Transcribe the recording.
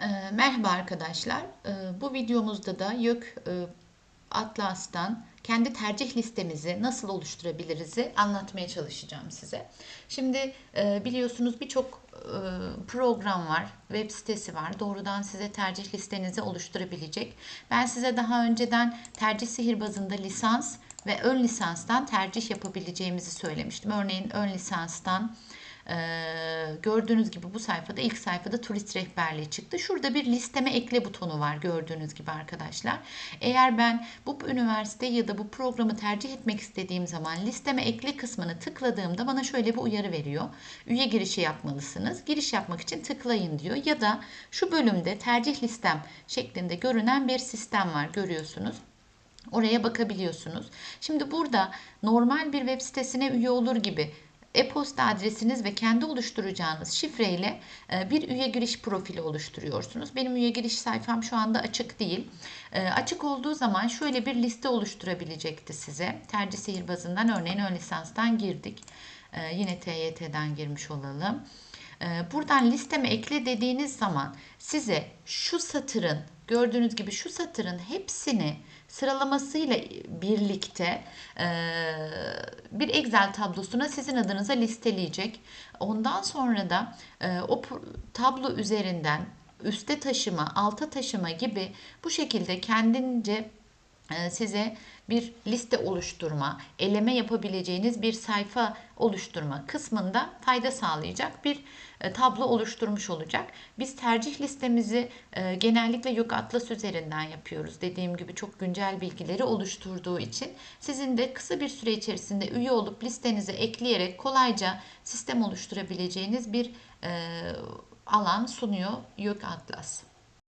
Ee, Merhaba arkadaşlar. Ee, Bu videomuzda da YÖK e, Atlas'tan kendi tercih listemizi nasıl oluşturabiliriz'i anlatmaya çalışacağım size. Şimdi e, biliyorsunuz birçok e, program var, web sitesi var. Doğrudan size tercih listenizi oluşturabilecek. Ben size daha önceden tercih sihirbazında lisans ve ön lisanstan tercih yapabileceğimizi söylemiştim. Örneğin ön lisanstan ee, gördüğünüz gibi bu sayfada ilk sayfada turist rehberliği çıktı. Şurada bir listeme ekle butonu var gördüğünüz gibi arkadaşlar. Eğer ben bu üniversite ya da bu programı tercih etmek istediğim zaman listeme ekle kısmını tıkladığımda bana şöyle bir uyarı veriyor. Üye girişi yapmalısınız. Giriş yapmak için tıklayın diyor. Ya da şu bölümde tercih listem şeklinde görünen bir sistem var görüyorsunuz. Oraya bakabiliyorsunuz. Şimdi burada normal bir web sitesine üye olur gibi e-posta adresiniz ve kendi oluşturacağınız şifreyle e, bir üye giriş profili oluşturuyorsunuz. Benim üye giriş sayfam şu anda açık değil. E, açık olduğu zaman şöyle bir liste oluşturabilecekti size. Tercih sihirbazından örneğin ön lisanstan girdik. E, yine TYT'den girmiş olalım. Buradan listeme ekle dediğiniz zaman size şu satırın gördüğünüz gibi şu satırın hepsini sıralamasıyla birlikte bir Excel tablosuna sizin adınıza listeleyecek. Ondan sonra da o tablo üzerinden üste taşıma, alta taşıma gibi bu şekilde kendince size bir liste oluşturma, eleme yapabileceğiniz bir sayfa oluşturma kısmında fayda sağlayacak bir e, tablo oluşturmuş olacak. Biz tercih listemizi e, genellikle Yok Atlas üzerinden yapıyoruz. Dediğim gibi çok güncel bilgileri oluşturduğu için sizin de kısa bir süre içerisinde üye olup listenize ekleyerek kolayca sistem oluşturabileceğiniz bir e, alan sunuyor Yok Atlas.